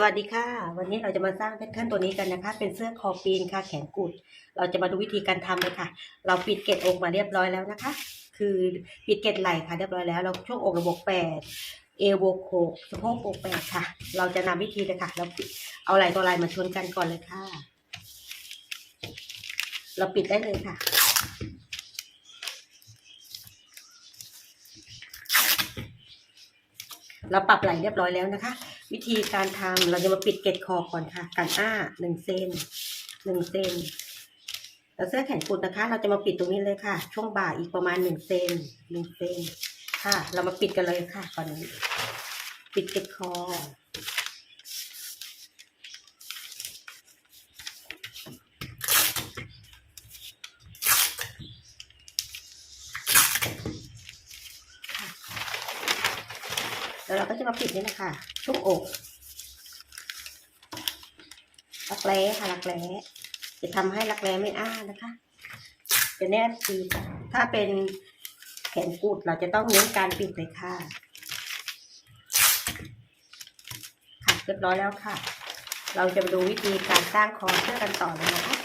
สวัสดีค่ะ วันนี้เราจะมาสร้างแพทเทิร์นตัวนี้กันนะคะ เป็นเสื้อคอปีนค่ะแขนกุด เราจะมาดูวิธีการทำเลยค่ะ เราปิดเกล็ดอกมาเรียบร้อยแล้วนะคะ คือปิดเกล็ดไหล่ค่ะเรียบร้อยแล้วเราช่วงอกระบอกแปดเอวบกหกสะโพกอกแปดค่ะ เราจะนำวิธีเลยค่ะเราเอาไหล่ตัวไหล่มาชนกันก่อนเลยค่ะ เราปิดได้เลยค่ะเราปรับไหล่เรียบร้อยแล้วนะคะ วิธีการทำเราจะมาปิดเกล็ดคอก่อนค่ะกันอ้าหนึ่งเซนหนึ่งเซนแล้วเสื้อแขนกุดนะคะ เราจะมาปิดตรงนี้เลยค่ะ ช่วงบ่าอีกประมาณหนึ่งเซนหนึ่งเซนค่ะ เรามาปิดกันเลยค่ะตอนนี้ ปิดเกล็ดคอแล้วเราก็จะมาปิดนี่นะคะ ช่วงอกรักแร้ค่ะรักแร้จะทำให้รักแร้ไม่อ้านะคะจะแนบดีค่ะถ้าเป็นแขนกุดเราจะต้องเน้นการปิดเลยค่ะค่ะเรียบร้อยแล้วค่ะ เราจะมาดูวิธีการสร้างคอเสื้อกันต่อเลยนะคะ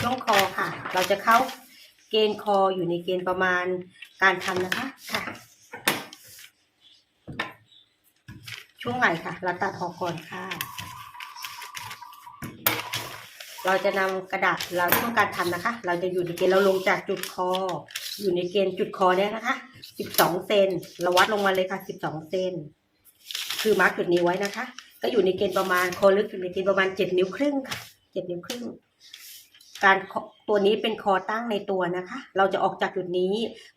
ช่วงคอค่ะ เราจะเข้าเกณฑ์คออยู่ในเกณฑ์ประมาณ การทำนะคะค่ะ ช่วงไหล่ค่ะ เราตัดออกก่อนค่ะ เราจะนำกระดาษเราช่วงการทำนะคะ เราจะอยู่ในเกณฑ์เราลงจากจุดคอ อยู่ในเกณฑ์จุดคอเนี่ยนะคะ12เซนเราวัดลงมาเลยค่ะ12เซนคือมาร์กจุดนี้ไว้นะคะ ก็อยู่ในเกณฑ์ประมาณคอลึกอยู่ในเกณฑ์ประมาณ7นิ้วครึ่งค่ะ7นิ้วครึ่ง การตัวนี้เป็นคอตั้งในตัวนะคะ เราจะออกจากจุดนี้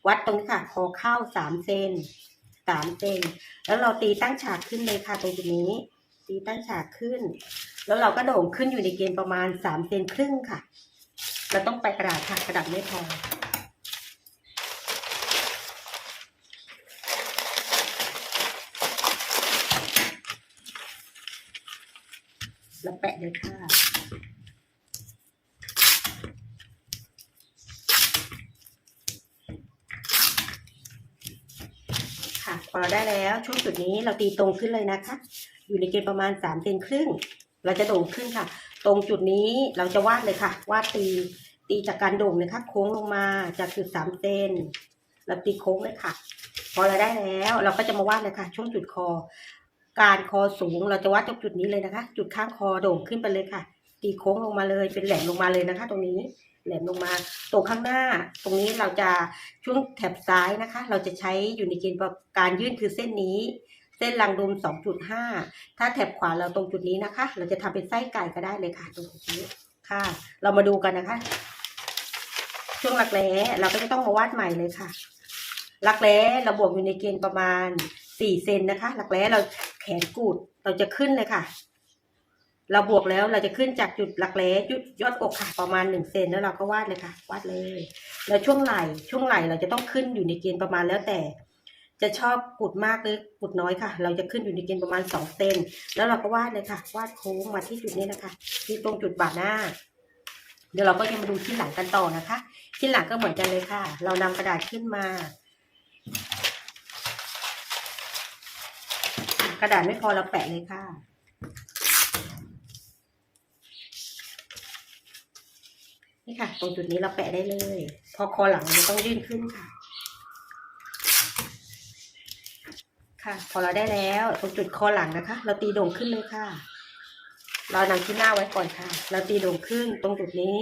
วัดตรงนี้ค่ะ คอเข้าสามเซนสามเซนแล้วเราตีตั้งฉากขึ้นเลยค่ะตรงจุดนี้ ตีตั้งฉากขึ้น แล้วเราก็โด่งขึ้นอยู่ในเกณฑ์ประมาณสามเซนครึ่งค่ะ เราต้องไปกระดาษค่ะกระดาษไม่พอแล้วแปะเลยค่ะ ค่ะพอเราได้แล้ว ช่วงจุดนี้เราตีตรงขึ้นเลยนะคะ อยู่ในเกณฑ์ประมาณสามเซนครึ่ง เราจะโด่งขึ้นค่ะ ตรงจุดนี้เราจะวาดเลยค่ะ วาดตีตีจากการโด่งเลยค่ะโค้งลงมาจากจุดสามเซนเราตีโค้งเลยค่ะ พอเราได้แล้ว เราก็จะมาวาดเลยค่ะ ช่วงจุดคอ การคอสูงเราจะวาดตรงจุดนี้เลยนะคะ จุดข้างคอโด่งขึ้นไปเลยค่ะ ตีโค้งลงมาเลยเป็นแหลมลงมาเลยนะคะ ตรงนี้ แหลมลงมาตรงข้างหน้า ตรงนี้เราจะช่วงแถบซ้ายนะคะ เราจะใช้อยู่ในเกณฑ์การยื่นคือเส้นนี้ เส้นรังดุม 2.5 ถ้าแถบขวาเราตรงจุดนี้นะคะ เราจะทำเป็นไส้ไก่ก็ได้เลยค่ะตรงจุดนี้ค่ะ เรามาดูกันนะคะ ช่วงรักแร้เราก็จะต้องมาวาดใหม่เลยค่ะรักแร้เราบวกอยู่ในเกณฑ์ประมาณ4เซนนะคะรักแร้เราแขนกูดเราจะขึ้นเลยค่ะ เราบวกแล้วเราจะขึ้นจากจุดหลักแร้จุดยอดอกค่ะประมาณหนึ่งเซนแล้วเราก็วาดเลยค่ะ วาดเลย แล้วช่วงไหล่ช่วงไหล่เราจะต้องขึ้นอยู่ในเกณฑ์ประมาณแล้วแต่ จะชอบกุดมากหรือกุดน้อยค่ะ เราจะขึ้นอยู่ในเกณฑ์ประมาณสองเซนแล้วเราก็วาดเลยค่ะ วาดโค้งมาที่จุดนี้นะคะที่ตรงจุดบ่าหน้า เดี๋ยวเราก็จะมาดูที่หลังกันต่อนะคะ ที่หลังก็เหมือนกันเลยค่ะ เรานำกระดาษขึ้นมากระดาษไม่พอเราแปะเลยค่ะ นี่ค่ะ ตรงจุดนี้เราแปะได้เลย พอคอหลังมันต้องยื่นขึ้นค่ะ ค่ะ พอเราได้แล้ว ตรงจุดคอหลังนะคะ เราตีโด่งขึ้นเลยค่ะ เรานำที่หน้าไว้ก่อนค่ะ เราตีโด่งขึ้นตรงจุดนี้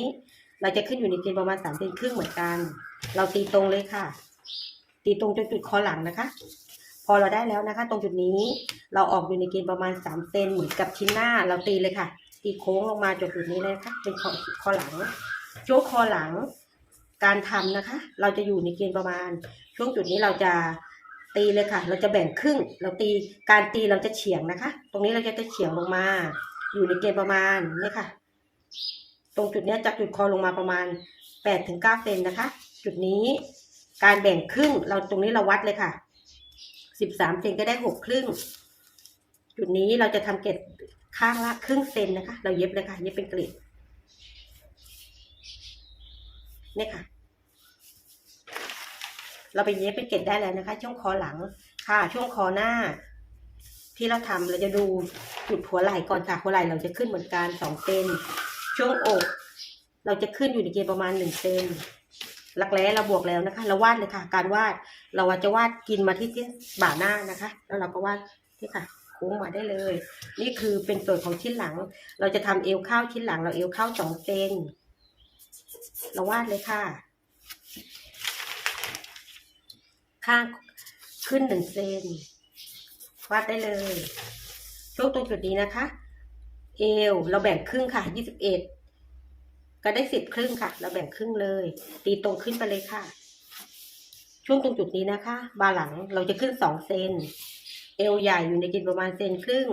เราจะขึ้นอยู่ในเกณฑ์ประมาณสามเซนครึ่งเหมือนกัน เราตีตรงเลยค่ะ ตีตรงจนจุดคอหลังนะคะพอเราได้แล้วนะคะ ตรงจุดนี้เราออกอยู่ในเกณฑ์ประมาณสามเซนเหมือนกับชิ้นหน้า เราตีเลยค่ะ ตีโค้งลงมาจนจุดนี้เลยนะคะเป็นคอคอหลัง ช่วงคอหลังการทำนะคะ เราจะอยู่ในเกณฑ์ประมาณ ช่วงจุดนี้เราจะตีเลยค่ะ เราจะแบ่งครึ่ง เราตีการตีเราจะเฉียงนะคะ ตรงนี้เราจะเฉียงลงมา อยู่ในเกณฑ์ประมาณนี่ค่ะ ตรงจุดนี้จากจุดคอลงมาประมาณแปดถึงเก้าเซนนะคะ จุดนี้การแบ่งครึ่ง เราตรงนี้เราวัดเลยค่ะสิบสามเซนก็ได้หกครึ่ง จุดนี้เราจะทำเกล็ดข้างละครึ่งเซนนะคะ เราเย็บเลยค่ะเย็บเป็นกลีบเนี่ยค่ะ เราไปเย็บเป็นเกล็ดได้แล้วนะคะ ช่วงคอหลังค่ะ ช่วงคอหน้า ที่เราทำเราจะดูจุดหัวไหล่ก่อนค่ะหัวไหล่เราจะขึ้นเหมือนกันสองเซนช่วงอก เราจะขึ้นอยู่ในเกณฑ์ประมาณหนึ่งเซนหลักแร้เราบวกแล้วนะคะ เราวาดเลยค่ะ การวาดเราจะวาดกินมาที่ที่บ่าหน้านะคะ แล้วเราก็วาดนี่ค่ะโค้งมาได้เลย นี่คือเป็นส่วนของชิ้นหลัง เราจะทำเอวเข้าชิ้นหลัง เราเอวเข้าสองเซน เราวาดเลยค่ะ ข้างขึ้นหนึ่งเซนวาดได้เลยช่วงตรงจุดนี้นะคะ เอวเราแบ่งครึ่งค่ะยี่สิบเอ็ดก็ได้สิบครึ่งค่ะ เราแบ่งครึ่งเลย ตีตรงขึ้นไปเลยค่ะ ช่วงตรงจุดนี้นะคะ บาหลังเราจะขึ้นสองเซนเอวใหญ่อยู่ในกินประมาณเซนครึ่ง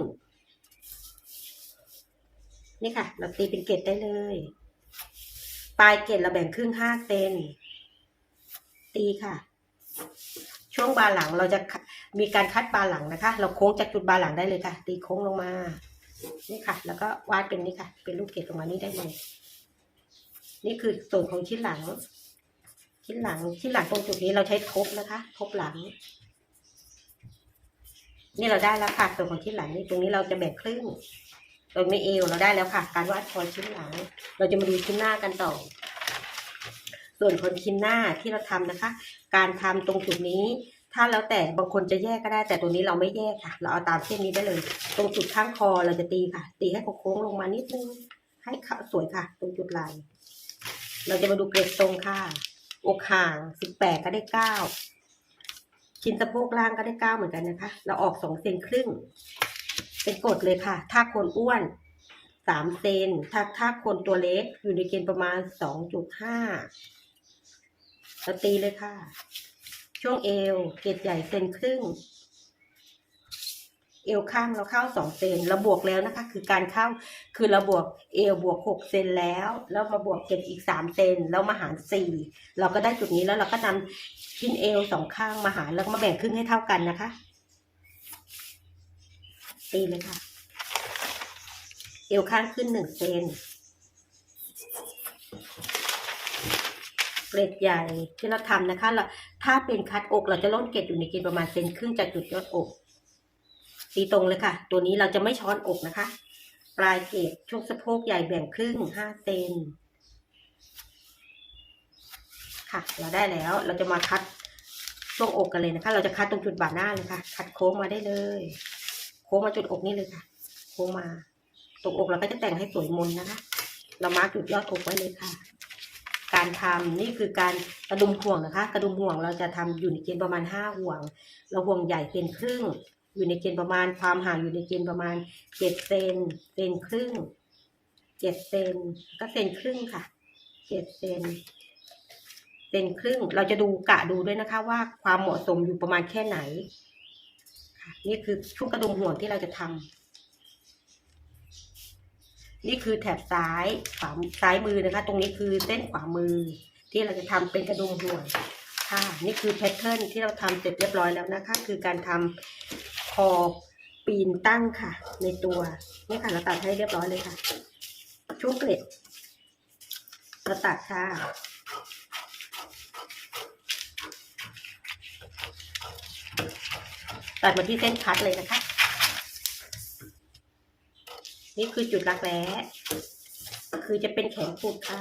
นี่ค่ะ เราตีเป็นเกล็ดได้เลย ปลายเกล็ดเราแบ่งครึ่งห้าเซนตีค่ะ ช่วงบาหลังเราจะมีการคัดบาหลังนะคะ เราโค้งจากจุดบาหลังได้เลยค่ะ ตีโค้งลงมา นี่ค่ะ แล้วก็วาดเป็นนี่ค่ะ เป็นรูปเกล็ดลงมานี่ได้เลยนี่คือส่วนของชิ้นหลัง ชิ้นหลังชิ้นหลังตรงจุดนี้เราใช้ทบนะคะทบหลัง นี่เราได้แล้วค่ะส่วนของชิ้นหลังนี่ตรงนี้เราจะแบ่งครึ่ง ตรงนี้เอวเราได้แล้วค่ะ การวาดคอชิ้นหลัง เราจะมาดูชิ้นหน้ากันต่อ ส่วนคนชิ้นหน้าที่เราทำนะคะ การทำตรงจุดนี้ ถ้าแล้วแต่บางคนจะแยกก็ได้ แต่ตรงนี้เราไม่แยกค่ะ เราเอาตามเส้นนี้ได้เลย ตรงจุดข้างคอเราจะตีค่ะ ตีให้โค้งลงมานิดนึงให้ขาสวยค่ะ ตรงจุดไหลเราจะมาดูเกล็ดตรงค่ะ อกห่างสิบแปดก็ได้เก้าชิ้นสะโพกล่างก็ได้เก้าเหมือนกันนะคะ เราออกสองเซนครึ่ง เป็นกฎเลยค่ะ ถ้าคนอ้วนสามเซนถ้าถ้าคนตัวเล็กอยู่ในเกณฑ์ประมาณสองจุดห้าเราตีเลยค่ะ ช่วงเอวเกล็ดใหญ่เซนครึ่ง เอวข้างเราเข้าสองเซนเราบวกแล้วนะคะ คือการเข้าคือเราบวกเอวบวกหกเซนแล้ว แล้วมาบวกเกล็ดอีกสามเซนแล้วมาหารสี่เราก็ได้จุดนี้แล้วเราก็นำชิ้นเอวสองข้างมาหารแล้วก็มาแบ่งครึ่งให้เท่ากันนะคะ ตีเลยค่ะ เอวข้างขึ้นหนึ่งเซนเกล็ดใหญ่ที่เราทำนะคะเราถ้าเป็นคัดอกเราจะลดเกล็ดอยู่ในเกณฑ์ประมาณเซนครึ่งจากจุดยอดอก ตีตรงเลยค่ะ ตัวนี้เราจะไม่ช้อนอกนะคะ ปลายเกล็ดช่วงสะโพกใหญ่แบ่งครึ่งห้าเซนค่ะ เราได้แล้วเราจะมาคัดช่วงอกกันเลยนะคะ เราจะคัดตรงจุดบ่าหน้าเลยค่ะ คัดโค้งมาได้เลย ค้งมาจุดอกนี่เลยค่ะ โค้งมาตรงอกเราก็จะแต่งให้สวยมนนะคะ เรามาร์กจุดยอดอกไว้เลยค่ะ การทำนี่คือการกระดุมห่วงนะคะ กระดุมห่วงเราจะทำอยู่ในเกณฑ์ประมาณห้าห่วง เราห่วงใหญ่เป็นครึ่ง อยู่ในเกณฑ์ประมาณความห่างอยู่ในเกณฑ์ประมาณเจ็ดเซนเซนครึ่งเจ็ดเซนก็เซนครึ่งค่ะเจ็ดเซนเซนครึ่งเราจะดูกะดูด้วยนะคะว่าความเหมาะสมอยู่ประมาณแค่ไหน นี่คือช่วงกระดุมห่วงที่เราจะทำนี่คือแถบซ้ายขวาซ้ายมือนะคะ ตรงนี้คือเส้นขวามือ ที่เราจะทำเป็นกระดุมห่วงค่ะ นี่คือแพทเทิร์นที่เราทำเสร็จเรียบร้อยแล้วนะคะ คือการทำคอปีนตั้งค่ะ ในตัวนี่ค่ะเราตัดให้เรียบร้อยเลยค่ะช่วงเกล็ดเราตัดค่ะ ตัดมาที่เส้นคัดเลยนะคะ นี่คือจุดรักแร้คือจะเป็นแขนกุดค่ะ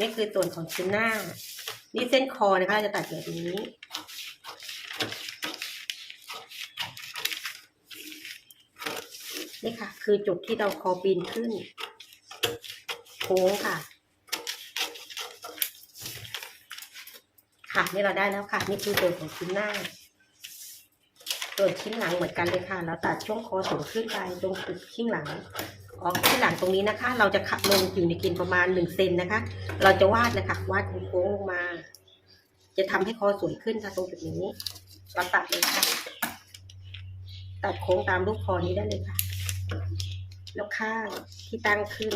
นี่คือส่วนของชิ้นหน้า นี่เส้นคอนะคะเราจะตัดแบบนี้ นี่ค่ะ คือจุดที่เราคอปีนขึ้น โค้งค่ะ ค่ะนี่เราได้แล้วค่ะ นี่คือส่วนของชิ้นหน้า ส่วนชิ้นหลังเหมือนกันเลยค่ะ เราตัดช่วงคอสูงขึ้นไปตรงจุดชิ้นหลังออกที่หลังตรงนี้นะคะ เราจะขับลงอยู่ในกินประมาณหนึ่งเซนนะคะ เราจะวาดเลยค่ะวาดโค้งลงมา จะทำให้คอสวยขึ้นค่ะตรงจุดนี้ เราตัดเลยค่ะ ตัดโค้งตามรูปคอนี้ได้เลยค่ะ แล้วข้างที่ตั้งขึ้น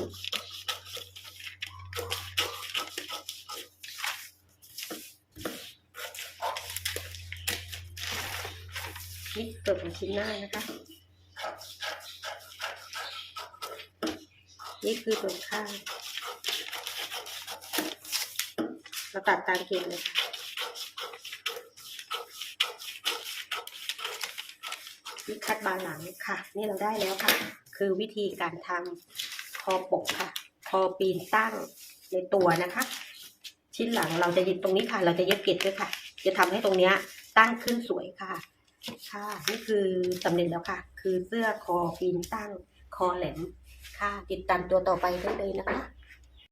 นี่ส่วนของชิ้นหน้านะคะ นี่คือส่วข้างเราตัดตามเกณฑ์เลยค่ะวิคัดบานหลังค่ะ นี่เราได้แล้วค่ะ คือวิธีการทำคอปกค่ะ คอปีนตั้งในตัวนะคะ ชิ้นหลังเราจะยิบตรงนี้ค่ะ เราจะเย็บเกล็ดด้วยค่ะ จะทำให้ตรงเนี้ยตั้งขึ้นสวยค่ะ ค่ะนี่คือสำเร็จแล้วค่ะ คือเสื้อคอปีนตั้งคอแหลมค่ะ ติดตามตัวต่อไปได้เลยนะคะ